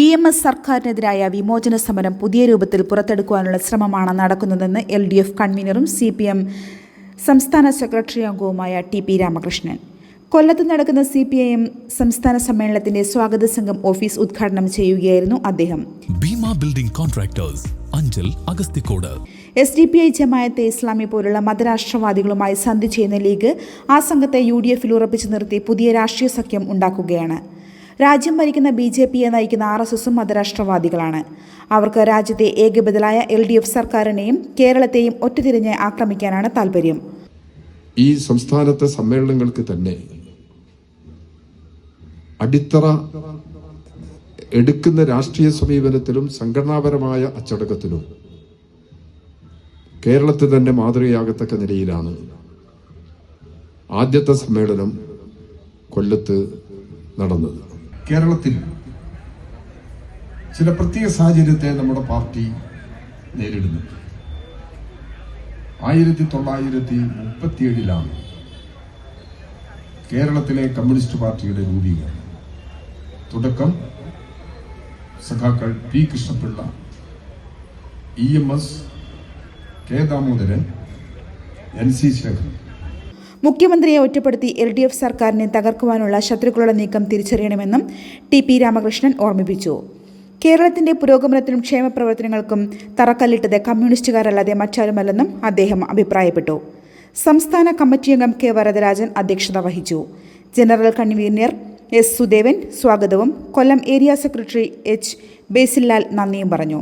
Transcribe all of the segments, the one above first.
E M S സർക്കാരിനെതിരായ വിമോചന സമരം പുതിയ രൂപത്തിൽ പുറത്തെടുക്കുവാനുള്ള ശ്രമമാണ് നടക്കുന്നതെന്ന് എൽ ഡി എഫ് കൺവീനറും സി പി എം സംസ്ഥാന സെക്രട്ടറി അംഗവുമായ ടി പി രാമകൃഷ്ണൻ. കൊല്ലത്ത് നടക്കുന്ന സി പി ഐ എം സംസ്ഥാന സമ്മേളനത്തിന്റെ സ്വാഗത സംഘം ഓഫീസ് ഉദ്ഘാടനം ചെയ്യുകയായിരുന്നു അദ്ദേഹം. Bhima building contractors Anchal Agasthikode S D P I Jamaat-e Islami പോലുള്ള മതരാഷ്ട്രവാദികളുമായി സന്ധി ചെയ്യുന്ന ലീഗ് ആ സംഘത്തെ യു ഡി എഫിൽ ഉറപ്പിച്ചു നിർത്തി പുതിയ രാഷ്ട്രീയ സഖ്യം ഉണ്ടാക്കുകയാണ്. രാജ്യം ഭരിക്കുന്ന ബി ജെ പിയെ നയിക്കുന്ന ആർ എസ് എസും മതരാഷ്ട്രവാദികളാണ്. അവർക്ക് രാജ്യത്തെ ഏകബദലായ എൽ ഡി എഫ് സർക്കാരിനെയും കേരളത്തെയും ഒറ്റതിരിഞ്ഞ് ആക്രമിക്കാനാണ് താൽപര്യം. ഈ സംസ്ഥാനത്തെ സമ്മേളനങ്ങൾക്ക് തന്നെ അടിത്തറ എടുക്കുന്ന രാഷ്ട്രീയ സമീപനത്തിലും സംഘടനാപരമായ അച്ചടക്കത്തിലും കേരളത്തിൽ തന്നെ മാതൃകയാകത്തക്ക നിലയിലാണ് ആദ്യത്തെ സമ്മേളനം കൊല്ലത്ത് നടന്നത്. കേരളത്തിൽ ചില പ്രത്യേക സാഹചര്യത്തെ നമ്മുടെ പാർട്ടി നേരിടുന്നു. ആയിരത്തി തൊള്ളായിരത്തി മുപ്പത്തിയേഴിലാണ് കേരളത്തിലെ കമ്മ്യൂണിസ്റ്റ് പാർട്ടിയുടെ രൂപീകരണം. തുടക്കം സഖാക്കൾ P Krishna Pillai E M S K Damodaran N C Sekharan മുഖ്യമന്ത്രിയെ ഒറ്റപ്പെടുത്തി എൽ ഡി എഫ് സർക്കാരിനെ തകർക്കുവാനുള്ള ശത്രുക്കളുടെ നീക്കം തിരിച്ചറിയണമെന്നും ടി പി രാമകൃഷ്ണൻ ഓർമ്മിപ്പിച്ചു. കേരളത്തിന്റെ പുരോഗമനത്തിനും ക്ഷേമപ്രവർത്തനങ്ങൾക്കും തറക്കല്ലിട്ടത് കമ്മ്യൂണിസ്റ്റുകാരല്ലാതെ മറ്റാരുമല്ലെന്നും അദ്ദേഹം അഭിപ്രായപ്പെട്ടു. സംസ്ഥാന കമ്മിറ്റി അംഗം കെ വരദരാജൻ അധ്യക്ഷത വഹിച്ചു. ജനറൽ കൺവീനർ എസ് സുദേവൻ സ്വാഗതവും Kollam area secretary H Basil Lal നന്ദിയും പറഞ്ഞു.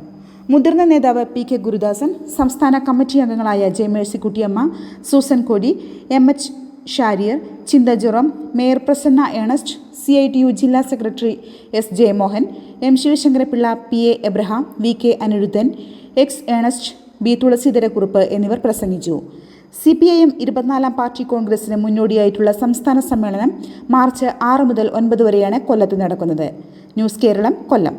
മുതിർന്ന നേതാവ് പി കെ ഗുരുദാസൻ സംസ്ഥാന കമ്മിറ്റി അംഗങ്ങളായ J Mercykuttyamma Susan Kodi M H Shariar ചിന്തജുറം mayor Prasanna Ernest C I T U ജില്ലാ secretary S Jayamohan M Sivasankara Pillai P A Abraham V K Anirudhan X Ernest B Thulasidhara Kurup എന്നിവർ പ്രസംഗിച്ചു. C P I M ഇരുപത്തിനാലാം party കോൺഗ്രസിന് മുന്നോടിയായിട്ടുള്ള സംസ്ഥാന സമ്മേളനം March ആറ് മുതൽ ഒൻപത് വരെയാണ് കൊല്ലത്ത് നടക്കുന്നത്. ന്യൂസ് കേരളം കൊല്ലം.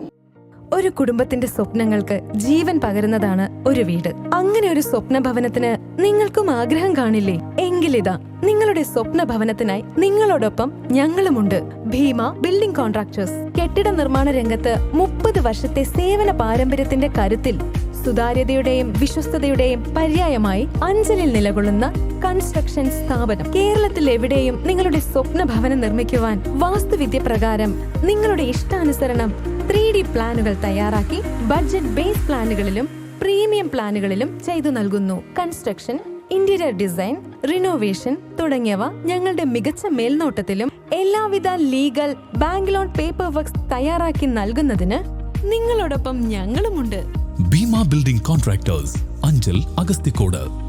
ഒരു കുടുംബത്തിന്റെ സ്വപ്നങ്ങൾക്ക് ജീവൻ പകരുന്നതാണ് ഒരു വീട്. അങ്ങനെ ഒരു സ്വപ്ന ഭവനത്തിന് നിങ്ങൾക്കും ആഗ്രഹം കാണില്ലേ? എങ്കിലിതാ നിങ്ങളുടെ സ്വപ്ന ഭവനത്തിനായി നിങ്ങളോടൊപ്പം ഞങ്ങളുമുണ്ട്. Bhima building contractors. കെട്ടിട നിർമ്മാണ രംഗത്ത് മുപ്പത് വർഷത്തെ സേവന പാരമ്പര്യത്തിന്റെ കരുത്തിൽ സുതാര്യതയുടെയും വിശ്വസ്തതയുടെയും പര്യായമായി അഞ്ചലിൽ നിലകൊള്ളുന്ന കൺസ്ട്രക്ഷൻ സ്ഥാപനം. കേരളത്തിൽ എവിടെയും നിങ്ങളുടെ സ്വപ്ന ഭവനം നിർമ്മിക്കുവാൻ വാസ്തുവിദ്യ പ്രകാരം നിങ്ങളുടെ ഇഷ്ടാനുസരണം ത്രീ ഡി പ്ലാനുകൾ തയ്യാറാക്കി ബഡ്ജറ്റ് ബേസ് പ്ലാനുകളിലും പ്രീമിയം പ്ലാനുകളിലും ചെയ്തു നൽകുന്നു. കൺസ്ട്രക്ഷൻ ഇന്റീരിയർ ഡിസൈൻ റിനോവേഷൻ തുടങ്ങിയവ ഞങ്ങളുടെ മികച്ച മേൽനോട്ടത്തിലും എല്ലാവിധ legal bank loan paper works തയ്യാറാക്കി നൽകുന്നതിന് നിങ്ങളോടൊപ്പം ഞങ്ങളുമുണ്ട്. Bhima building contractors Anchal Agasthikode